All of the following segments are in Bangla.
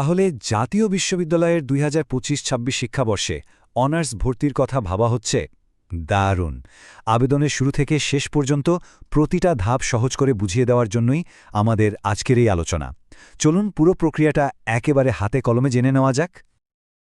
তাহলে জাতীয় বিশ্ববিদ্যালয়ের দুই হাজার পঁচিশ ছাব্বিশ শিক্ষাবর্ষে অনার্স ভর্তির কথা ভাবা হচ্ছে? দারুণ! আবেদনের শুরু থেকে শেষ পর্যন্ত প্রতিটা ধাপ সহজ করে বুঝিয়ে দেওয়ার জন্যই আমাদের আজকের এই আলোচনা। চলুন পুরো প্রক্রিয়াটা একেবারে হাতে কলমে জেনে নেওয়া যাক।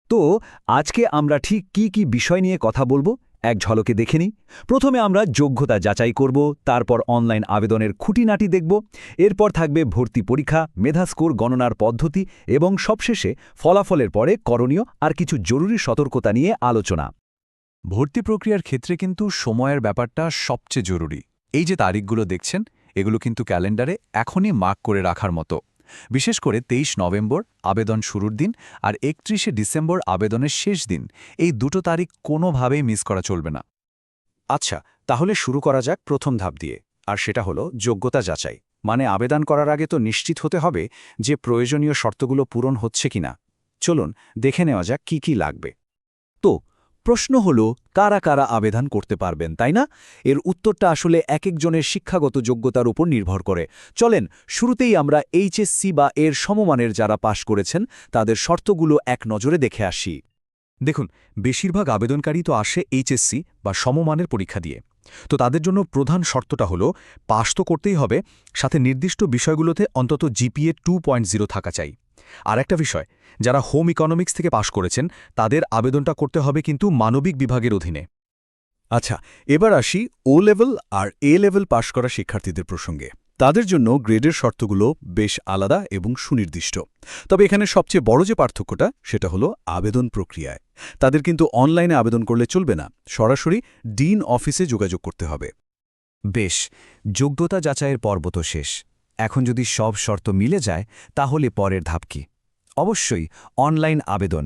তো, আজকে আমরা ঠিক কি কি বিষয় নিয়ে কথা বলব? এক ঝলকে দেখে নিই। প্রথমে আমরা যোগ্যতা যাচাই করব, তারপর অনলাইন আবেদনের খুঁটিনাটি দেখব। এরপর থাকবে ভর্তি পরীক্ষা মেধাস্কোর গণনার পদ্ধতি এবং সবশেষে ফলাফলের পরে করণীয় আর কিছু জরুরি সতর্কতা নিয়ে আলোচনা। ভর্তি প্রক্রিয়ার ক্ষেত্রে কিন্তু সময়ের ব্যাপারটা সবচেয়ে জরুরি। এই যে তারিখগুলো দেখছেন, এগুলো কিন্তু ক্যালেন্ডারে এখনই মার্ক করে রাখার মতো। বিশেষ করে তেইশ নভেম্বর আবেদন শুরুর দিন আর একত্রিশে ডিসেম্বর আবেদনের শেষ দিন, এই দুটো তারিখ কোনোভাবেই মিস করা চলবে না। আচ্ছা তাহলে শুরু করা যাক প্রথম ধাপ দিয়ে, আর সেটা হলো যোগ্যতা যাচাই। মানে আবেদন করার আগে তো নিশ্চিত হতে হবে যে প্রয়োজনীয় শর্তগুলো পূরণ হচ্ছে কিনা। চলুন, দেখে নেওয়া যাক কি কি লাগবে। তো প্রশ্ন হল, কারা কারা আবেদন করতে পারবেন, তাই না? এর উত্তরটা আসলে এক একজনের শিক্ষাগত যোগ্যতার উপর নির্ভর করে। চলেন, শুরুতেই আমরা এইচএসসি বা এর সমমানের যারা পাশ করেছেন, তাদের শর্তগুলো এক নজরে দেখে আসি। দেখুন, বেশিরভাগ আবেদনকারী তো আসে এইচএসসি বা সমমানের পরীক্ষা দিয়ে। তো তাদের জন্য প্রধান শর্তটা হলো, পাশ তো করতেই হবে, সাথে নির্দিষ্ট বিষয়গুলোতে অন্তত জিপিএ টু থাকা চাই। আর একটা বিষয়, যারা হোম ইকোনমিক্স থেকে পাশ করেছেন, তাদের আবেদনটা করতে হবে কিন্তু মানবিক বিভাগের অধীনে। আচ্ছা এবার আসি ও লেভেল আর এ লেভেল পাশ করা শিক্ষার্থীদের প্রসঙ্গে। তাদের জন্য গ্রেডের শর্তগুলো বেশ আলাদা এবং সুনির্দিষ্ট। তবে এখানে সবচেয়ে বড় যে পার্থক্যটা, সেটা হলো আবেদন প্রক্রিয়ায়। তাদের কিন্তু অনলাইনে আবেদন করলে চলবে না, সরাসরি ডিন অফিসে যোগাযোগ করতে হবে। বেশ, যোগ্যতা যাচাইয়ের পর্ব তো শেষ। এখন যদি সব শর্ত মিলে যায়, তাহলে পরের ধাপ কি? অবশ্যই অনলাইন আবেদন।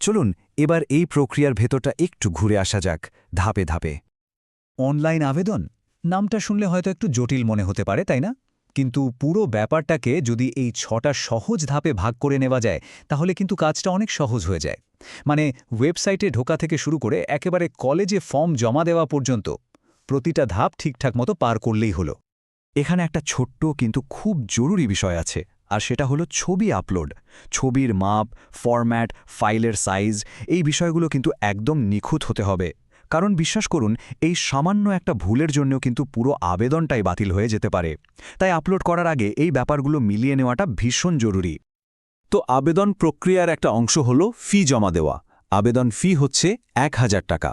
চলুন এবার এই প্রক্রিয়ার ভেতরটা একটু ঘুরে আসা যাক, ধাপে ধাপে। অনলাইন আবেদন? নামটা শুনলে হয়তো একটু জটিল মনে হতে পারে, তাই না? কিন্তু পুরো ব্যাপারটাকে যদি এই ছটা সহজ ধাপে ভাগ করে নেওয়া যায়, তাহলে কিন্তু কাজটা অনেক সহজ হয়ে যায়। মানে ওয়েবসাইটে ঢোকা থেকে শুরু করে একেবারে কলেজে ফর্ম জমা দেওয়া পর্যন্ত প্রতিটা ধাপ ঠিকঠাক মতো পার করলেই হলো। এখানে একটা ছোট্ট কিন্তু খুব জরুরি বিষয় আছে, আর সেটা হলো ছবি আপলোড। ছবির মাপ ফরম্যাট ফাইলের সাইজ এই বিষয়গুলো কিন্তু একদম নিখুঁত হতে হবে। কারণ বিশ্বাস করুন, এই সামান্য একটা ভুলের জন্য কিন্তু পুরো আবেদনটাই বাতিল হয়ে যেতে পারে। তাই আপলোড করার আগে এই ব্যাপারগুলো মিলিয়ে নেওয়াটা ভীষণ জরুরি। তো আবেদন প্রক্রিয়ার একটা অংশ হল ফি জমা দেওয়া। আবেদন ফি হচ্ছে এক হাজার টাকা।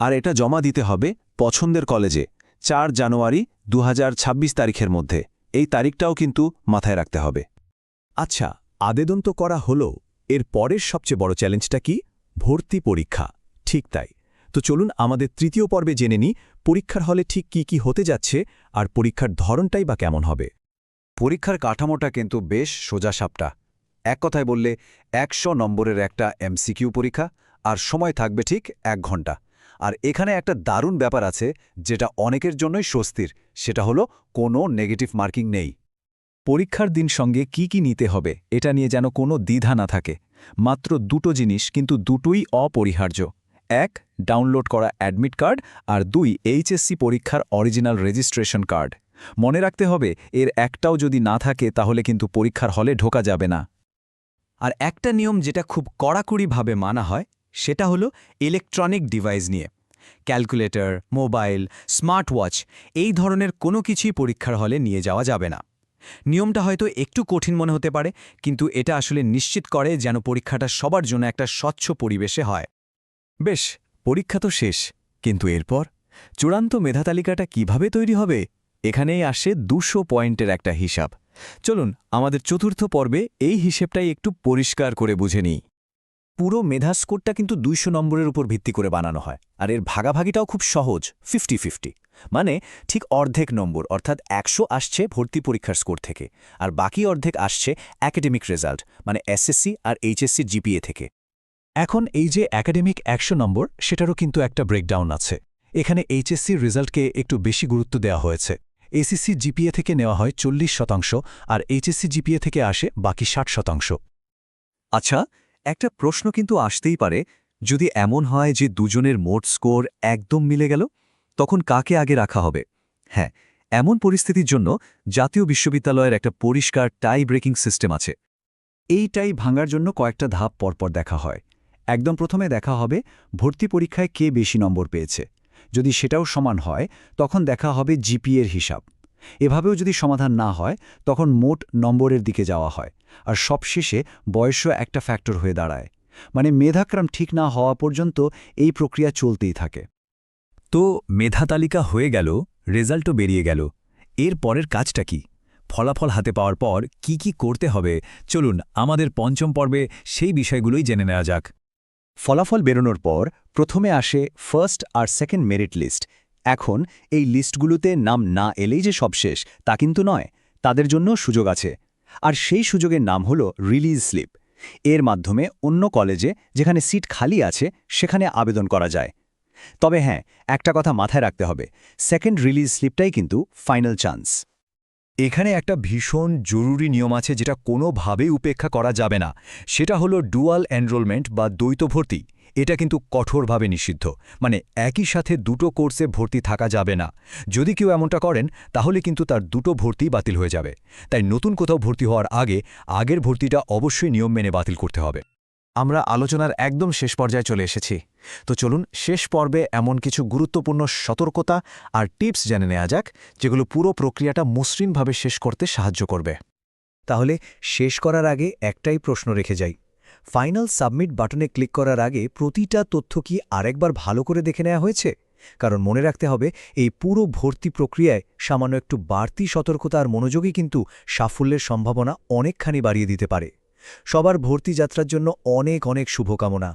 আর এটা জমা দিতে হবে পছন্দের কলেজে। চার জানুয়ারি দু হাজার ছাব্বিশ তারিখের মধ্যে। এই তারিখটাও কিন্তু মাথায় রাখতে হবে। আচ্ছা আবেদন তো করা হলো। এর পরের সবচেয়ে বড় চ্যালেঞ্জটা কি? ভর্তি পরীক্ষা। ঠিক তাই। তো চলুন আমাদের তৃতীয় পর্বে জেনে নিই, পরীক্ষার হলে ঠিক কি কি হতে যাচ্ছে আর পরীক্ষার ধরনটাই বা কেমন হবে। পরীক্ষার কাঠামোটা কিন্তু বেশ সোজাসাপটা। এক কথায় বললে একশো নম্বরের একটা এমসিকিউ পরীক্ষা আর সময় থাকবে ঠিক এক ঘণ্টা। আর এখানে একটা দারুণ ব্যাপার আছে, যেটা অনেকের জন্যই স্বস্তির, সেটা হলো কোনো নেগেটিভ মার্কিং নেই। পরীক্ষার দিন সঙ্গে কি কি নিতে হবে, এটা নিয়ে যেন কোনো দ্বিধা না থাকে। মাত্র দুটো জিনিস, কিন্তু দুটোই অপরিহার্য। এক, ডাউনলোড করা অ্যাডমিট কার্ড, আর দুই, এইচএসসি পরীক্ষার অরিজিনাল রেজিস্ট্রেশন কার্ড। মনে রাখতে হবে, এর একটাও যদি না থাকে, তাহলে কিন্তু পরীক্ষার হলে ঢোকা যাবে না। আর একটা নিয়ম যেটা খুব কড়াকড়িভাবে মানা হয় সেটা হলো ইলেকট্রনিক ডিভাইস নিয়ে। ক্যালকুলেটর মোবাইল স্মার্ট ওয়াচ এই ধরনের কোনো কিছুই পরীক্ষার হলে নিয়ে যাওয়া যাবে না। নিয়মটা হয়তো একটু কঠিন মনে হতে পারে, কিন্তু এটা আসলে নিশ্চিত করে যেন পরীক্ষাটা সবার জন্য একটা স্বচ্ছ পরিবেশে হয়। বেশ, পরীক্ষা তো শেষ, কিন্তু এরপর? চূড়ান্ত মেধাতালিকাটা কীভাবে তৈরি হবে? এখানেই আসে দুশো পয়েন্টের একটা হিসাব। চলুন, আমাদের চতুর্থ পর্বে এই হিসেবটাই একটু পরিষ্কার করে বুঝে নিই। পুরো মেধা স্কোরটা কিন্তু দুইশো নম্বরের উপর ভিত্তি করে বানানো হয়। আর এর ভাগাভাগিটাও খুব সহজ, ফিফটি ফিফটি। মানে ঠিক অর্ধেক নম্বর, অর্থাৎ একশো আসছে ভর্তি পরীক্ষার স্কোর থেকে, আর বাকি অর্ধেক আসছে অ্যাকাডেমিক রেজাল্ট মানে এসএসসি আর এইচএসসি জিপিএ থেকে। এখন এই যে অ্যাকাডেমিক একশো নম্বর, সেটারও কিন্তু একটা ব্রেকডাউন আছে। এখানে এইচএসসির রেজাল্টকে একটু বেশি গুরুত্ব দেওয়া হয়েছে। এসিসি জিপিএ থেকে নেওয়া হয় চল্লিশ শতাংশ, আর এইচএসসি জিপিএ থেকে আসে বাকি ষাট শতাংশ। আচ্ছা একটা প্রশ্ন কিন্তু আসতেই পারে, যদি এমন হয় যে দুজনের মোট স্কোর একদম মিলে গেল, তখন কাকে আগে রাখা হবে? হ্যাঁ এমন পরিস্থিতির জন্য জাতীয় বিশ্ববিদ্যালয়ের একটা পরিষ্কার টাই ব্রেকিং সিস্টেম আছে এইটাই ভাঙার জন্য কয়েকটা ধাপ পরপর দেখা হয়। একদম প্রথমে দেখা হবে ভর্তি পরীক্ষায় কে বেশি নম্বর পেয়েছে। যদি সেটাও সমান হয়, তখন দেখা হবে জিপিএর হিসাব। এভাবেও যদি সমাধান না হয়, তখন মোট নম্বরের দিকে যাওয়া হয়, আর সবশেষে বয়সও একটা ফ্যাক্টর হয়ে দাঁড়ায়। মানে মেধাক্রম ঠিক না হওয়া পর্যন্ত এই প্রক্রিয়া চলতেই থাকে। তো মেধা তালিকা হয়ে গেল, রেজাল্টও বেরিয়ে গেল। এর পরের কাজটা কি? ফলাফল হাতে পাওয়ার পর কি কি করতে হবে? চলুন আমাদের পঞ্চম পর্বে সেই বিষয়গুলোই জেনে নেওয়া যাক। ফলাফল বেরোনোর পর প্রথমে আসে ফার্স্ট আর সেকেন্ড মেরিট লিস্ট এখন এই লিস্টগুলোতে নাম না এলেই যে সব শেষ, তা কিন্তু নয়। তাদের জন্য সুযোগ আছে। আর সেই সুযোগের নাম হল রিলিজ স্লিপ এর মাধ্যমে অন্য কলেজে যেখানে সিট খালি আছে, সেখানে আবেদন করা যায়। তবে হ্যাঁ একটা কথা মাথায় রাখতে হবে। সেকেন্ড রিলিজ স্লিপটাই কিন্তু ফাইনাল চান্স এখানে একটা ভীষণ জরুরি নিয়ম আছে যেটা কোনোভাবেই উপেক্ষা করা যাবে না। সেটা হলো ডুয়াল এনরোলমেন্ট বা দ্বৈত ভর্তি। এটা কিন্তু কঠোরভাবে নিষিদ্ধ। মানে একই সাথে দুটো কোর্সে ভর্তি থাকা যাবে না। যদি কেউ এমনটা করেন, তাহলে কিন্তু তার দুটো ভর্তি বাতিল হয়ে যাবে। তাই নতুন কোথাও ভর্তি হওয়ার আগে আগের ভর্তিটা অবশ্যই নিয়ম মেনে বাতিল করতে হবে। আমরা আলোচনার একদম শেষ পর্যায়ে চলে এসেছি। তো চলুন শেষ পর্বে এমন কিছু গুরুত্বপূর্ণ সতর্কতা আর টিপস জেনে নেওয়া যাক, যেগুলো পুরো প্রক্রিয়াটা মসৃণভাবে শেষ করতে সাহায্য করবে। তাহলে শেষ করার আগে একটাই প্রশ্ন রেখে যাই। ফাইনাল সাবমিট বাটনে ক্লিক করার আগে প্রতিটা তথ্য কি আরেকবার ভালো করে দেখে নেওয়া হয়েছে? কারণ মনে রাখতে হবে, এই পুরো ভর্তি প্রক্রিয়ায় সামান্য একটু বাড়তি সতর্কতা আর মনোযোগই কিন্তু সাফল্যের সম্ভাবনা অনেকখানি বাড়িয়ে দিতে পারে। সবার ভর্তি যাত্রার জন্য অনেক অনেক শুভকামনা।